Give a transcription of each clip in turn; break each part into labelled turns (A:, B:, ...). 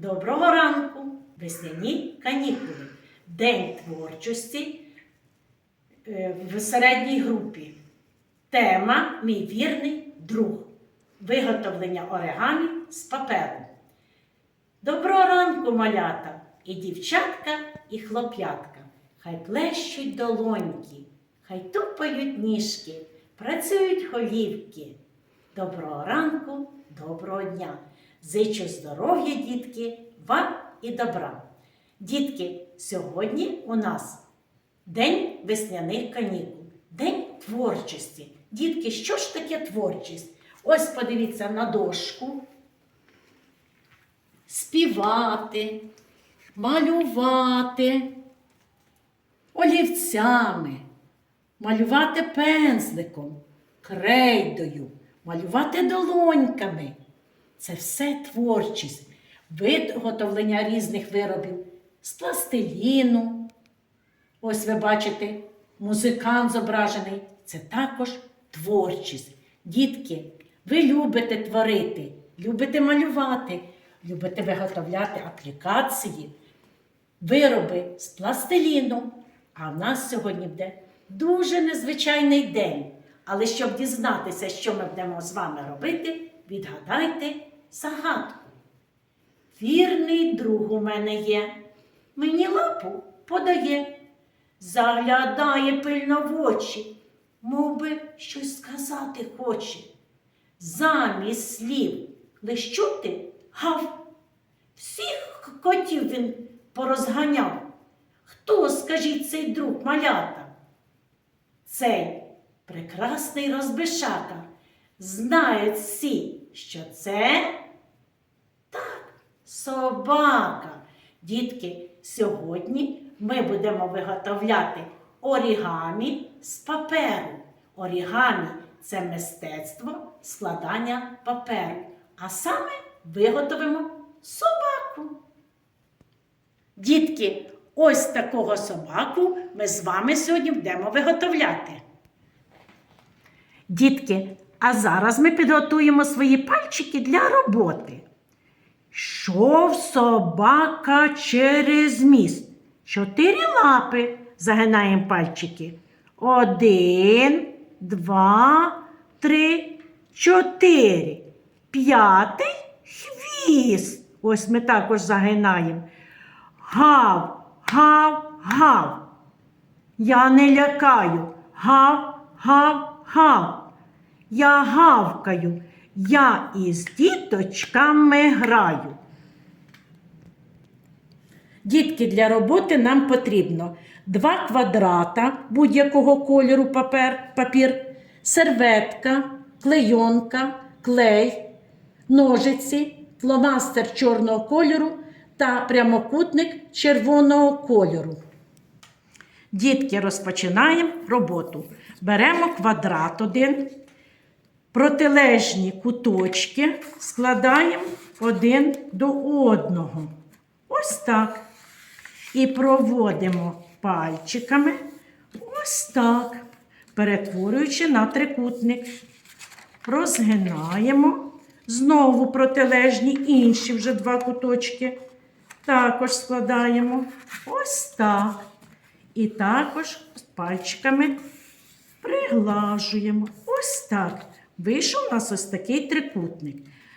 A: Доброго ранку! Весняні канікули. День творчості е, в середній групі. Тема Мій вірний друг. Виготовлення оригамі з паперу. Доброго ранку, малята! І дівчатка, і хлоп'ятка. Хай плещуть долоньки, хай тупають ніжки, працюють голівки. Доброго ранку, доброго дня! Зичу здоров'я, дітки, вам і добра. Дітки, сьогодні у нас День весняних канікул, День творчості. Дітки, що ж таке творчість? Ось подивіться на дошку. Співати, малювати олівцями, малювати пензликом, крейдою, малювати долоньками. Це все творчість, виготовлення різних виробів з пластиліну. Ось ви бачите, музикант зображений. Це також творчість. Дітки, ви любите творити, любите малювати, любите виготовляти аплікації, вироби з пластиліну. А в нас сьогодні буде дуже незвичайний день. Але щоб дізнатися, що ми будемо з вами робити, відгадайте загадку. Вірний друг у мене є, мені лапу подає, заглядає пильно в очі, мов би щось сказати хоче. Замість слів лиш чути гав. Всіх котів він порозганяв. Хто, скажіть, цей друг малята? Цей прекрасний розбишака. Знають всі, що це так, собака. Дітки, сьогодні ми будемо виготовляти орігамі з паперу. Орігамі це мистецтво складання паперу. А саме виготовимо собаку. Дітки, ось такого собаку ми з вами сьогодні будемо виготовляти. Дітки, а зараз ми підготуємо свої пальчики для роботи. Шов собака через міст. Чотири лапи загинаємо пальчики. Один, два, три, чотири. П'ятий хвіст. Ось ми також загинаємо. Гав, гав, гав. Я не лякаю. Гав, гав, гав. Я гавкаю, я із діточками граю. Дітки, для роботи нам потрібно два квадрата будь-якого кольору папер, папір, серветка, клейонка, клей, ножиці, фломастер чорного кольору та прямокутник червоного кольору. Дітки, розпочинаємо роботу. Беремо квадрат один, протилежні куточки складаємо один до одного. Ось так. І проводимо пальчиками ось так, перетворюючи на трикутник. Розгинаємо. Знову протилежні інші вже два куточки. Також складаємо ось так. І також пальчиками приглажуємо. Ось так. Вийшов у нас ось такий трикутник.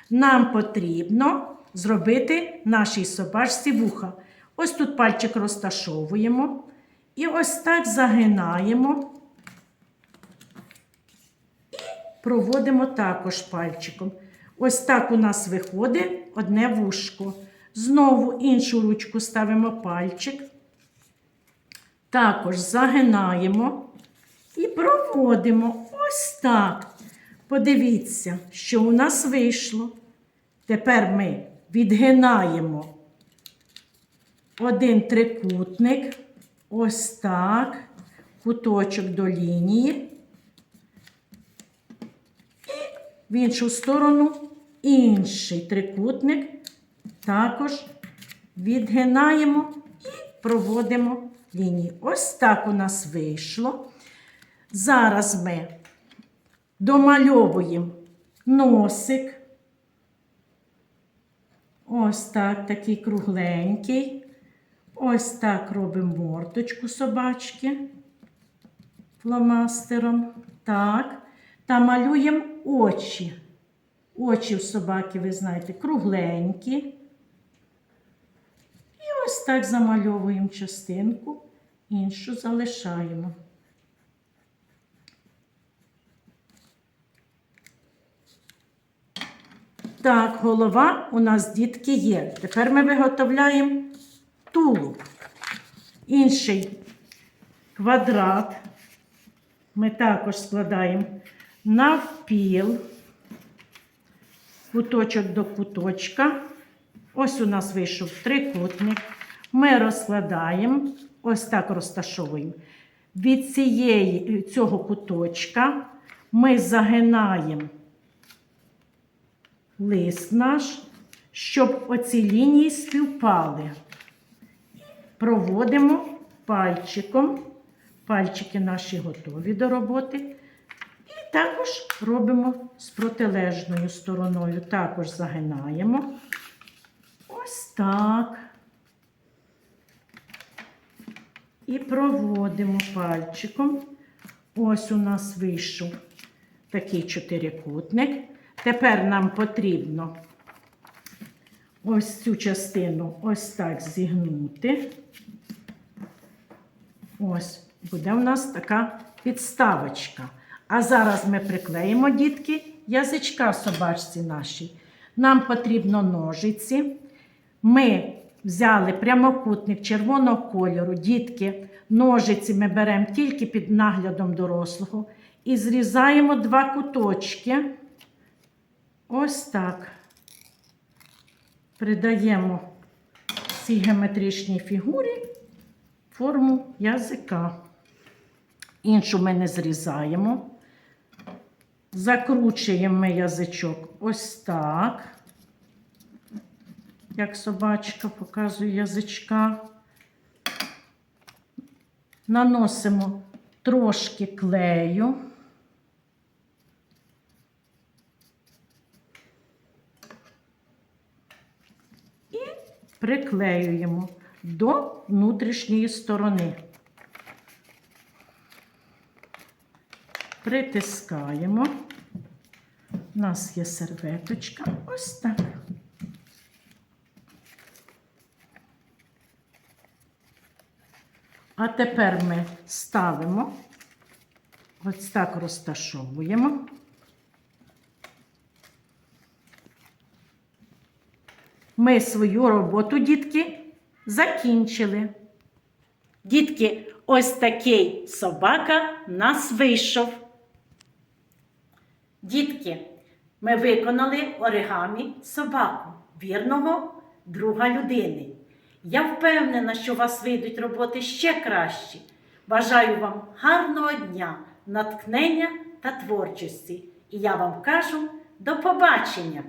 A: Нам потрібно зробити нашій собачці вуха. Ось тут пальчик розташовуємо. І ось так загинаємо. І проводимо також пальчиком. Ось так у нас виходить одне вушко. Знову іншу ручку ставимо пальчик. Також загинаємо і проводимо ось так. Подивіться, що у нас вийшло. Тепер ми відгинаємо один трикутник, ось так, куточок до лінії. І в іншу сторону інший трикутник. Також відгинаємо і проводимо лінії. Ось так у нас вийшло. Зараз ми домальовуємо носик. Ось так, такий кругленький. Ось так робимо мордочку собачки фломастером. Так. Та малюємо очі. Очі в собаки, ви знаєте, кругленькі. І ось так замальовуємо частинку, іншу залишаємо. Так, голова у нас дітки є. Тепер ми виготовляємо тулуб. Інший квадрат. Ми також складаємо навпіл, куточок до куточка. Ось у нас вийшов трикутник. Ми розкладаємо, ось так розташовуємо. Від цієї, цього куточка ми загинаємо лист наш, щоб оці лінії співпали. Проводимо пальчиком. Пальчики наші готові до роботи. І також робимо з протилежною стороною. Також загинаємо. Ось так. І проводимо пальчиком. Ось у нас вийшов такий чотирикутник. Тепер нам потрібно ось цю частину ось так зігнути. Ось буде у нас така підставочка. А зараз ми приклеїмо, дітки, язичка собачці нашій. Нам потрібно ножиці. Ми взяли прямокутник червоного кольору, дітки, ножиці ми беремо тільки під наглядом дорослого і зрізаємо два куточки. Ось так. Придаємо цій геометричній фігурі форму язика. Іншу ми не зрізаємо. Закручуємо ми язичок ось так. Як собачка показує язичка. Наносимо трошки клею. І приклеюємо до внутрішньої сторони. Притискаємо. У нас є серветочка. Ось так. А тепер ми ставимо, ось так розташовуємо. Ми свою роботу, дітки, закінчили. Дітки, ось такий собака нас вийшов. Дітки, ми виконали оригамі собаку, вірного друга людини. Я впевнена, що у вас вийдуть роботи ще кращі. Бажаю вам гарного дня, натхнення та творчості. І я вам кажу до побачення!